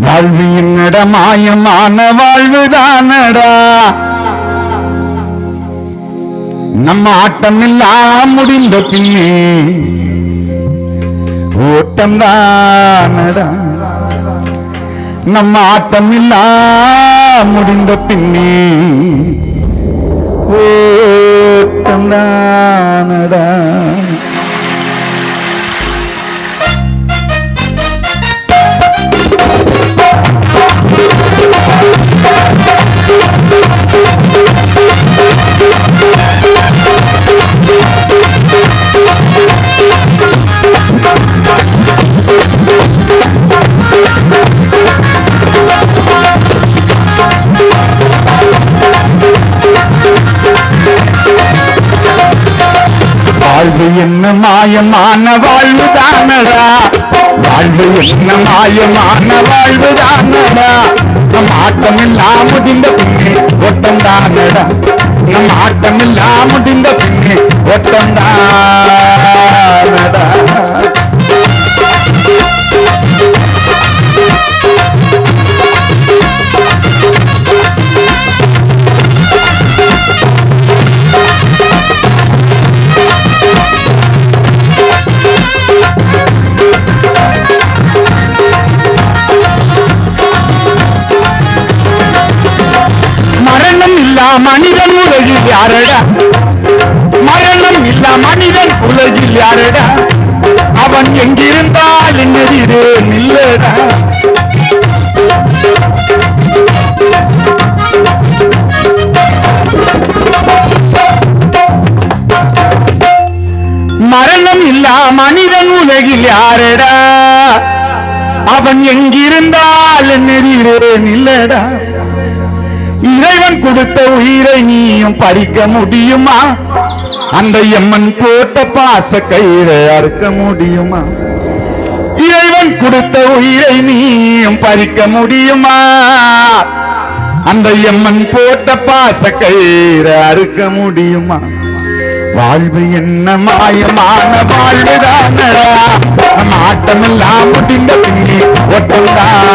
வாழ்வு என்னட மாயமான வாழ்வுதானடா. நம்ம ஆட்டம் எல்லாம் முடிந்த பின்னே ஓட்டம் தானடா நம்ம ஆட்டம் எல்லாம் முடிந்த பின்னே ஓட்டம் தானடா வாழ்வு என்ன மாயமான வாழ்வு தானடா? வாழ்வு என்ன மாயமான வாழ்வு தானடா? நம் ஆட்டம் எல்லாம் முடிந்த பின்னே ஒட்டம் தானடா? நம் ஆட்டம் எல்லாம் முடிந்த பின்னே ஒட்டம் தானடா? மனிதன் உலகில் யாரடா? மரணம் இல்லா மனிதன் உலகில் யாரடா? அவன் எங்கிருந்தால் என்னதிரே இல்லடா? மரணம் இல்லா மனிதன் உலகில் யாரடா? அவன் எங்கிருந்தால் என்னதிரே இல்லடா? இறைவன் கொடுத்த உயிரை நீயும் பறிக்க முடியுமா? அந்த எம்மன் போட்ட பாச கயிறை அறுக்க முடியுமா? இறைவன் கொடுத்த உயிரை நீயும் பறிக்க முடியுமா? அந்த எம்மன் போட்ட பாச கயிறை அறுக்க முடியுமா? வாழ்வு என்ன மாயமான வாழ்வுதானடா நம் ஆட்டமெல்லாம் முடிந்த பின்னி ஒட்டம்தான்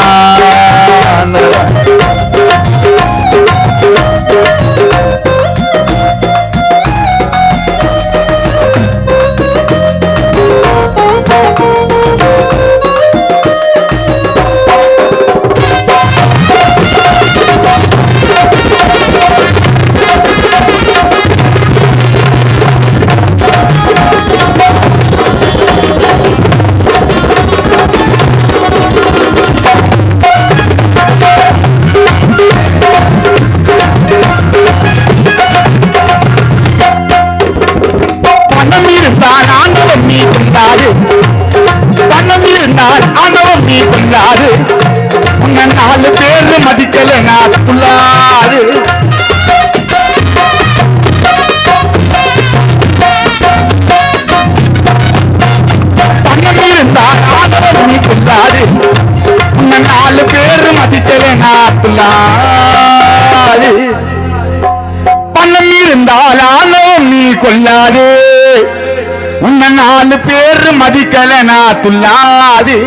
ஆண்டவன் நீ உன்னை நாலு பேர் மதிக்கல நான் புள்ளாடு நாலு பேர் மதிக்கல நான் புள்ளாடு பணம் இருந்தால் ஆனவன் நீ கொள்ளாது உன்னை நாலு பேர் மதிக்கலனா துள்ளாது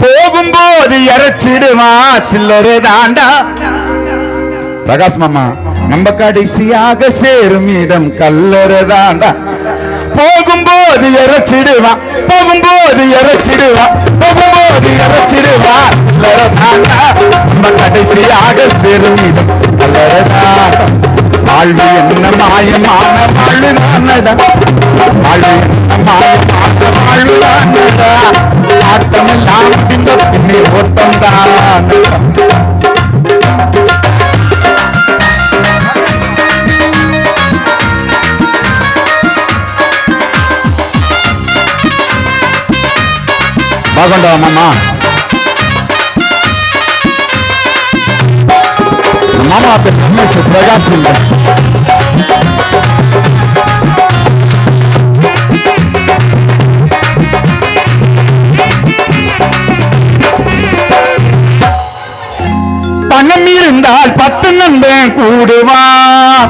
போகும்போது இறைச்சிடுவா சில்லறை தாண்டா. பிரகாஷ் மாமா நம்ம கடைசியாக சேரும் இடம் கல்லறை தாண்டா. போகும்போது இறைச்சிடுவா போகும்போது இறைச்சிடுவா போகும்போது இறைச்சிடுவா சில்லறை தாண்டா. நம்ம கடைசியாக சேரும் இடம் கல்லறை தாண்டா. வாழ்வு என்ன மாயமான வாழ்வு தானடா வாழ்வு బాగుంటావా మామ మామ అమ్మేసి ప్రకాశ్ பணம் இருந்தால் பத்து நண்பன் கூடுவான்.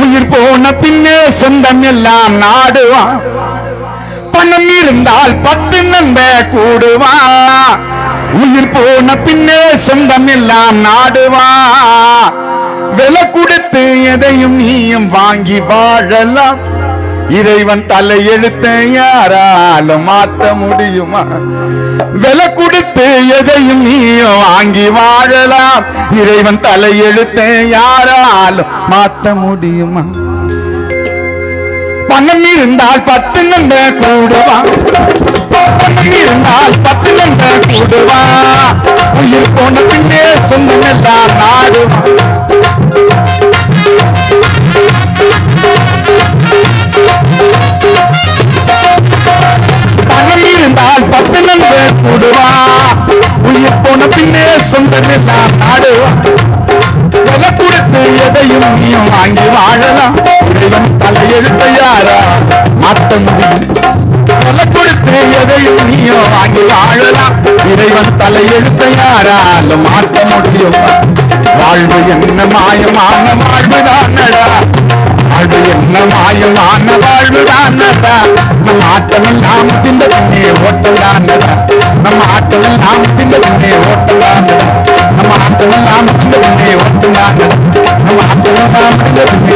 உயிர் போன பின்னே சொந்தம் எல்லாம் நாடுவான். பணம் இருந்தால் பத்து நம்ப கூடுவா. உயிர் போன பின்னே சொந்தம் எல்லாம் நாடுவா. விலை கொடுத்து எதையும் நீயும் வாங்கி வாழலாம். இறைவன் தலை எழுத்த யாராலும் மாத்த முடியுமா? விலை கொடுத்து எதையும் நீயும் வாங்கி வாழலாம். இறைவன் தலை எழுத்த யாராலும் மாத்த முடியுமா? பணம் இருந்தால் பத்து நண்ப கூடுவா. பணம் இருந்தால் பத்து நண்ப கூடுவா. உயிர் போன பின்னே சொந்தம் நாடுவா. பணம் இருந்தால் பத்து நண்ப கூடுவா. உயிர் போன பின்னே சொந்தம் எல்லாம் நாடுவா. விலை கொடுத்து எதையும் நீ வாங்கி வாழலாம். தெய்வம் தலையெழுத்த யாரா மாற்ற முடியும் கொடுத்து எதையும் நீயும் வாங்கி வாழலாம் இறைவன் தலையெழுத்த யாராலும் மாற்ற முடியும். வாழ்வு என்ன மாயமான வாழ்வு தானடா? வாழ்வு என்ன மாயமான வாழ்வு தானடா? நம் ஆட்டமெல்லாம் திந்த பின்னே ஓட்டலானடா நம்ம ஆட்டமெல்லாம் திந்த பின்னே ஓட்டலானடா நம்ம ஆட்டமெல்லாம் திந்த பின்னே ஓட்டலானடா நம்ம ஆட்டமெல்லாம் திந்த பின்னே